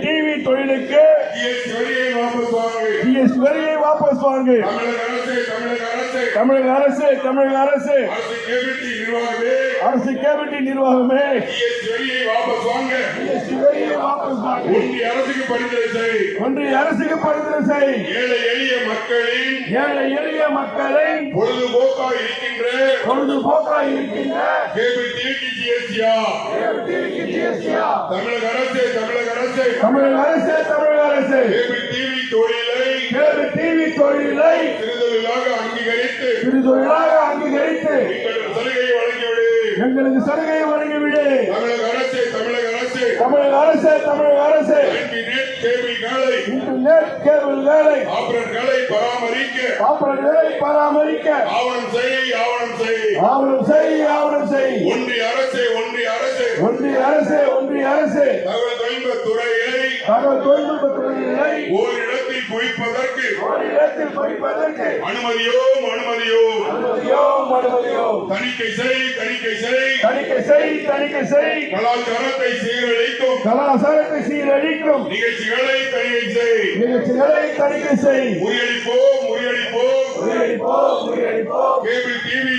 TV தொழிலுக்கு வரியை வாபஸ் வாங்கு. தமிழக அரசு தமிழக அரசு. அரசு டிவி நிர்வாகமே. ஒன்றிய அரசுக்கு பரிந்துரை செய். ஒன்றிய அரசுக்கு பரிந்துரை செய். ஏழை எளிய மக்களின் ஏழை எளிய மக்களை பொழுதுபோக்காக இருக்கின்ற பொழுதுபோக்காக இருக்கின்ற கேபிள் ஜிஎஸ்டியா தமிழக அரசு தமிழக அரசு. தமிழக அரசு தமிழக அரசு. டிவி தொழிலை கேபிள் டிவி தொழிலை சிறுதொழிலாக அங்கீகரித்து சிறுதொழிலாக அங்கீகரித்து எங்கள் சலுகையை வழங்கிவிடு. எங்களுக்கு சலுகையை வழங்கிவிடு. தமிழக அரசு தமிழக அரசு. தமிழக அரசு தமிழக அரசு. கேபிள்களை இன்டர்நெட் கேபிள்களை ஆபரேட்டர்களை பராமரிக்க. ஆபரேட்டர்களை பராமரிக்க. ஆவணம் செய் ஆவணம் செய். ஆவணம் செய் ஆவணம் செய். ஒன்றிய அரசு ஒன்றிய அரசு. ஒன்றிய அரசு தகவல் தொழில்நுட்பத் துறையை தகவல் தொழில்நுட்ப துறையினை ஓரிடத்தில் குவிப்பதற்கு ஒரு இடத்தில் படிப்பதற்கு அனுமதியோம் அனுமதியோம் அனுமதியோம் அனுமதியோம் தணிக்கை செய் தணிக்கை செய். தணிக்கை செய் தணிக்கை செய். கலாச்சாரத்தை சீரழிக்கும். கலாச்சாரத்தை சீரழிக்கும். நிகழ்ச்சிகளை தணிக்கை செய். நிகழ்ச்சிகளை தணிக்கை செய். முறியடிப்போம் முறியடிப்போம். முறியடிப்போம் முறியடிப்போம். கேபிள் டிவி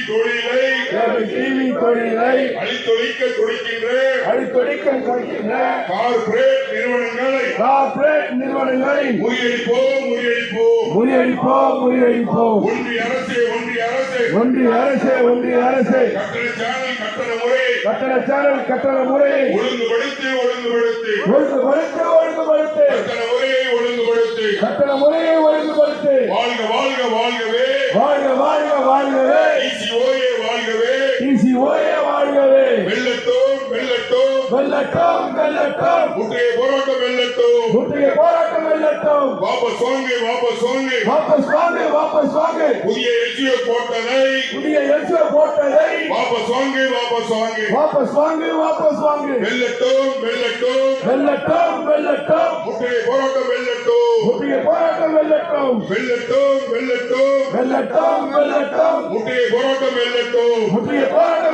டிவி தொழிலை அழித்தொழிக்க துடிக்கின்ற அழித்தொழிக்க கொடுக்கின்ற கார்ப்பரேட் நிறுவனங்களை கார்ப்பரேட் நிறுவனங்களை முறியடிப்போம் முறியடிப்போம். முறியடிப்போம் முறியடிப்போம். ஒன்றிய அரசு ஒன்றிய அரசு. ஒன்றிய அரசு ஒன்றிய அரசு. கட்டண சேனல் கட்டண முறை. கட்டண சேனல் கட்டண முறையை ஒழுங்குபடுத்தி ஒழுங்குபடுத்தி. ஒழுங்குபடுத்து ஒழுங்குபடுத்து. கட்டண முறையை ஒழுங்குபடுத்தி. கட்டண முறையை ஒழுங்குபடுத்து. வாழ்க வாழ்க வாழ்கவே. வாழ்க வாழ்க வாழ்கவே வெல்லட்டும் வெல்லட்டும் முற்றைய போராட்டம் வெள்ளட்டும் முற்றுகை போராட்டம் வெல்லட்டும் வாபஸ் வாங்கு வாபஸ் வாங்கு வாபஸ் வாங்கு வாபஸ் வாங்கு புதிய எச்சியோ போட்டதை புதிய எச்ச போட்டதை வாபஸ் வாங்கு வாபஸ் வாங்கு வாபஸ் வாங்கு வாபஸ் வாங்கு வெள்ளட்டும் வெள்ளட்டும் வெல்லட்டும் வெல்லட்டும் முற்றைய போராட்டம் வெள்ளட்டும் முற்றுகை போராட்டம் வெல்லட்டும் வெள்ளட்டும் வெள்ளட்டும் வெல்லட்டும் வெல்லட்டும் முற்றைய போராட்டம் வெள்ளட்டும் முற்றுகை போராட்டம் வெல்லட்டும்